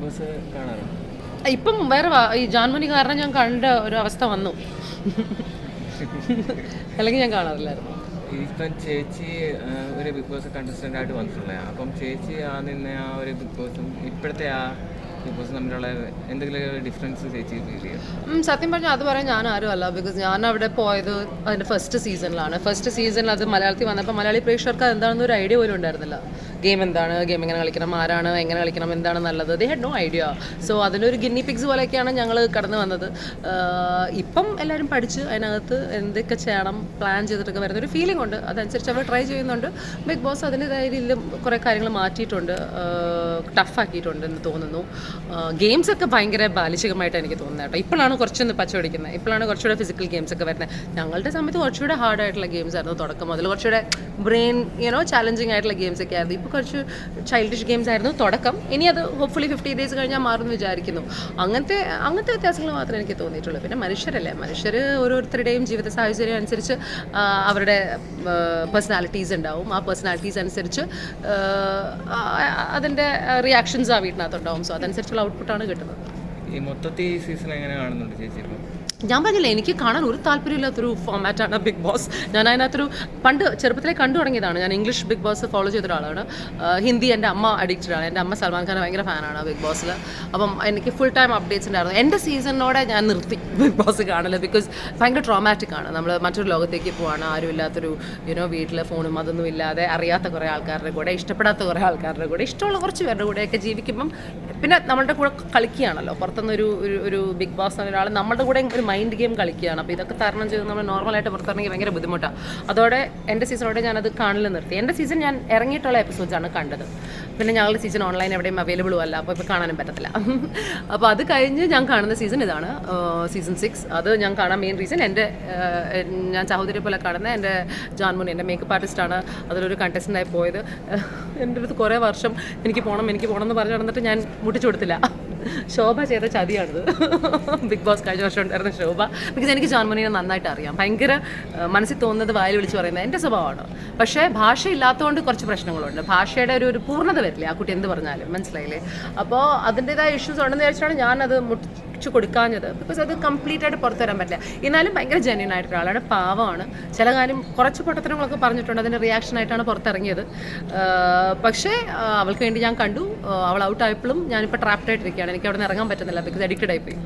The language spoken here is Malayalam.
ബോസ് കാണാറുണ്ട് ഇപ്പം വേറെ ഈ ജാൻമണി കാരണം ഞാൻ കണ്ട ഒരു അവസ്ഥ വന്നു. അല്ലെങ്കിൽ ഞാൻ കാണാറില്ലായിരുന്നു. ഇപ്പം ചേച്ചി ഒരു ബിഗ് ബോസ് കണ്ടസ്റ്റന്റ് ആയിട്ട് വന്നിട്ടുള്ളത് അപ്പം ചേച്ചി ആ നിന്ന ആ ഒരു ബിഗ് ബോസും ഇപ്പോഴത്തെ ആ ബിഗ് ബോസും തമ്മിലുള്ള എന്തെങ്കിലും ഡിഫറൻസ് ചേച്ചി ഫീൽ ചെയ്യും? സത്യം പറഞ്ഞാൽ അത് പറയാൻ ഞാൻ ആരും അല്ല. ബിക്കോസ് ഞാൻ അവിടെ പോയത് അതിന്റെ ഫസ്റ്റ് സീസണിലാണ് ഫസ്റ്റ് സീസണിൽ അത് മലയാളത്തിൽ വന്നപ്പോൾ മലയാളി പ്രേക്ഷകർക്ക് എന്താണെന്ന് ഒരു ഐഡിയ പോലും ഉണ്ടായിരുന്നില്ല. ഗെയിം എന്താണ്? ഗെയിം എങ്ങനെ കളിക്കണം? ആരാണ്? എങ്ങനെ കളിക്കണം? എന്താണ് നല്ലത്? They had no idea so അതിനൊരു ഗിന്നി പിക്സ് പോലെയൊക്കെയാണ് ഞങ്ങൾ കടന്നു വന്നത്. ഇപ്പം എല്ലാവരും പഠിച്ച് അതിനകത്ത് എന്തൊക്കെ ചെയ്യണം പ്ലാൻ ചെയ്തിട്ടൊക്കെ വരുന്ന ഒരു ഫീലിംഗ് ഉണ്ട്. അതനുസരിച്ച് അവർ ട്രൈ ചെയ്യുന്നുണ്ട്. ബിഗ് ബോസ് അതിന്റെതായ രീതിയിലും കുറേ കാര്യങ്ങൾ മാറ്റിയിട്ടുണ്ട്. ടഫാക്കിയിട്ടുണ്ട് എന്ന് തോന്നുന്നു. ഗെയിംസ് ഒക്കെ ഭയങ്കര ബാലിശികമായിട്ട് എനിക്ക് തോന്നുന്നത് കേട്ടോ. ഇപ്പോഴാണ് കുറച്ചൊന്ന് പച്ച പിടിക്കുന്നത്. ഇപ്പോഴാണ് കുറച്ചുകൂടെ ഫിസിക്കൽ ഗെയിംസ് ഒക്കെ വരുന്നത്. ഞങ്ങളുടെ സമയത്ത് കുറച്ചുകൂടെ ഹാർഡ് ആയിട്ടുള്ള ഗെയിംസ് ആയിരുന്നു തുടക്കം മുതൽ. കുറച്ചുകൂടെ ബ്രെയിൻ യുനോ ചാലഞ്ചിങ് ആയിട്ടുള്ള ഗെയിംസ് ഒക്കെ ആയിരുന്നു. ഇപ്പോൾ കുറച്ച് ചൈൽഡിഷ് ഗെയിംസ് ആയിരുന്നു തുടക്കം. ഇനി അത് ഹോപ്പ്ഫുള്ളി ഫിഫ്റ്റി ഡേയ്സ് കഴിഞ്ഞാൽ മാറുമെന്ന് വിചാരിക്കുന്നു. അങ്ങനത്തെ അങ്ങനത്തെ വ്യത്യാസങ്ങൾ മാത്രമേ എനിക്ക് തോന്നിയിട്ടുള്ളൂ. പിന്നെ മനുഷ്യരല്ലേ? മനുഷ്യർ ഓരോരുത്തരുടെയും ജീവിത സാഹചര്യം അനുസരിച്ച് അവരുടെ പേഴ്സണാലിറ്റീസ് ഉണ്ടാവും. ആ പേഴ്സണാലിറ്റീസ് അനുസരിച്ച് അതിന്റെ റിയാക്ഷൻസ് ആ വീട്ടിനകത്തുണ്ടാവും. സോ അതനുസരിച്ചുള്ള ഔട്ട്പുട്ടാണ് കിട്ടുന്നത്. ഈ മൊത്തത്തിൽ സീസൺ എങ്ങനെ കാണുന്നുണ്ട് ചേച്ചി ഞാൻ പറഞ്ഞില്ല എനിക്ക് കാണാൻ ഒരു താല്പര്യമില്ലാത്തൊരു ഫോമാറ്റാണ് ബിഗ് ബോസ് ഞാൻ അതിനകത്തൊരു പണ്ട് ചെറുപ്പത്തിലെ കണ്ടു തുടങ്ങിയതാണ്. ഞാൻ ഇംഗ്ലീഷ് ബിഗ് ബോസ് ഫോളോ ചെയ്ത ഒരാളാണ് ഹിന്ദി എന്റെ അമ്മ അഡിക്റ്റഡ് ആണ്. എന്റെ അമ്മ സൽമാൻ ഖാൻ ഭയങ്കര ഫാനാണ് ബിഗ് ബോസിൽ അപ്പം എനിക്ക് ഫുൾ ടൈം അപ്ഡേറ്റ്സ് ഉണ്ടായിരുന്നു. എന്റെ സീസണിനോടെ ഞാൻ നിർത്തി ബിഗ് ബോസ് കാണില്ല ബിക്കോസ് ഭയങ്കര ട്രോമാറ്റിക് ആണ്. നമ്മൾ മറ്റൊരു ലോകത്തേക്ക് പോവാണ്. ആരും ഇല്ലാത്തൊരു യുനോ വീട്ടിൽ ഫോണും അതൊന്നും ഇല്ലാതെ അറിയാത്ത കുറേ ആൾക്കാരുടെ കൂടെ ഇഷ്ടപ്പെടാത്ത കുറേ ആൾക്കാരുടെ കൂടെ ഇഷ്ടമുള്ള കുറച്ച് പേരുടെ കൂടെയൊക്കെ ജീവിക്കുമ്പം പിന്നെ നമ്മളുടെ കൂടെ കളിക്കുകയാണല്ലോ. പുറത്തുനിന്ന് ഒരു ഒരു- ബിഗ് ബോസ് എന്ന ഒരാൾ നമ്മുടെ കൂടെ ഒരു മൈൻഡ് ഗെയിം കളിക്കുകയാണ്. അപ്പോൾ ഇതൊക്കെ തരണം ചെയ്ത് നമ്മൾ നോർമലായിട്ട് പുറത്തിറങ്ങി ഭയങ്കര ബുദ്ധിമുട്ടാണ് അതോടെ എന്റെ സീസണോടെ ഞാനത് കാണില്ല നിർത്തി. എന്റെ സീസൺ ഞാൻ ഇറങ്ങിയിട്ടുള്ള എപ്പിസോഡ്സാണ് കണ്ടത്. പിന്നെ ഞങ്ങളുടെ സീസൺ ഓൺലൈൻ എവിടെയും അവൈലബിളും അല്ല. അപ്പോൾ ഇപ്പോൾ കാണാനും പറ്റത്തില്ല. അപ്പോൾ അത് കഴിഞ്ഞ് ഞാൻ കാണുന്ന സീസൺ ഇതാണ് സീസൺ സിക്സ് അത് ഞാൻ കാണാൻ മെയിൻ റീസൺ എന്റെ ഞാൻ സഹോദരി പോലെ കാണുന്ന എന്റെ ജാൻമുനി എന്റെ മേക്കപ്പ് ആർട്ടിസ്റ്റാണ് അതിലൊരു കണ്ടസ്റ്റന്റായി പോയത്. എന്റെ അടുത്ത് കുറേ വർഷം എനിക്ക് പോകണം എനിക്ക് പോകണം എന്ന് പറഞ്ഞു നടന്നിട്ട് ഞാൻ മുട്ടിച്ചു കൊടുത്തില്ല. ശോഭ ചെയ്ത ചതിയാണിത്. ബിഗ് ബോസ് കഴിഞ്ഞ വർഷം ഉണ്ടായിരുന്ന ശോഭ. ബിക്കോസ് എനിക്ക് ജോൺമണിനെ നന്നായിട്ട് അറിയാം. ഭയങ്കര മനസ്സിൽ തോന്നുന്നത് വായിൽ വിളിച്ച് പറയുന്നത് എന്റെ സ്വഭാവമാണ്. പക്ഷേ ഭാഷ ഇല്ലാത്തതുകൊണ്ട് കുറച്ച് പ്രശ്നങ്ങളുണ്ട്. ഭാഷയുടെ ഒരു ഒരു പൂർണത വരില്ലേ? ആ കുട്ടി എന്ത് പറഞ്ഞാലും. മനസ്സിലായില്ലേ? അപ്പോൾ അതിന്റെതായ ഇഷ്യൂസ് ഉണ്ടെന്ന് വിചാരിച്ചാണ് ഞാനത് മുട്ടിച്ചു കൊടുക്കാഞ്ഞത്. ബിക്കോസ് അത് കംപ്ലീറ്റ് ആയിട്ട് പുറത്തു വരാൻ പറ്റില്ല. എന്നാലും ഭയങ്കര ജെന്യൻ ആയിട്ടുള്ള ആളാണ്. പാവമാണ്. ചില കാര്യം കുറച്ച് പൊട്ടത്തരങ്ങളൊക്കെ പറഞ്ഞിട്ടുണ്ട്. അതിന്റെ റിയാക്ഷൻ ആയിട്ടാണ് പുറത്തിറങ്ങിയത്. പക്ഷേ അവൾക്ക് വേണ്ടി ഞാൻ കണ്ടു. അവൾ ഔട്ട് ആയപ്പോഴും ഞാനിപ്പോൾ ട്രാപ്ഡ് ആയിട്ടിരിക്കുകയാണ്. എനിക്ക് അവിടെ നിന്ന് ഇറങ്ങാൻ പറ്റുന്നില്ല. ബിക്കോസ് അഡിക്റ്റഡ് ആയിപ്പോയി.